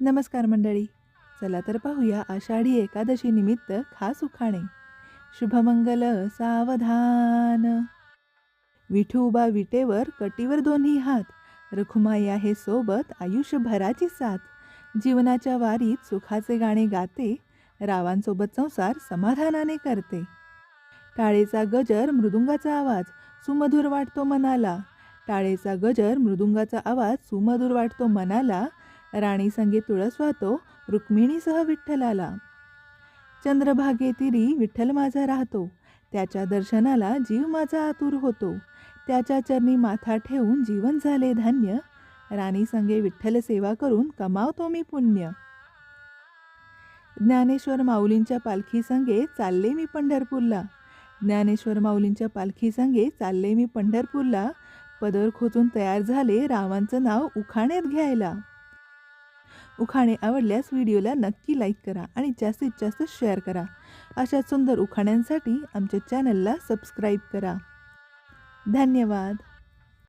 नमस्कार मंडळी. चला तर पाहूया आषाढी एकादशी निमित्त खास उखाणे. शुभमंगल सावधान. विठूबा विटेवर कटीवर दोन्ही हात. रखुमाई आहे सोबत आयुष्यभराची साथ. जीवनाच्या वारीत सुखाचे गाणे गाते. रावांसोबत संसार समाधानाने करते. टाळेचा गजर मृदुंगाचा आवाज. सुमधुर वाटतो मनाला. टाळेचा गजर मृदुंगाचा आवाज. सुमधुर वाटतो मनाला. राणी संगे तुळस वाहतो रुक्मिणीसह विठ्ठलाला. चंद्रभागेतिरी विठ्ठल माझा राहतो. त्याच्या दर्शनाला जीव माझा आतुर होतो. त्याच्या चरणी माथा ठेवून जीवन झाले धान्य. राणी संगे विठ्ठल सेवा करून कमावतो मी पुण्य. ज्ञानेश्वर माऊलींच्या पालखी संगे चालले मी पंढरपूरला. ज्ञानेश्वर माऊलींच्या पालखी संगे चालले मी पंढरपूरला. पदर खोचून तयार झाले रावांचं नाव उखाण्यात घ्यायला. उखाणे आवडल्यास व्हिडिओला नक्की लाईक करा आणि जास्तीत जास्त शेअर करा. अशा सुंदर उखाण्यांसाठी आमच्या चॅनलला सबस्क्राईब करा. धन्यवाद.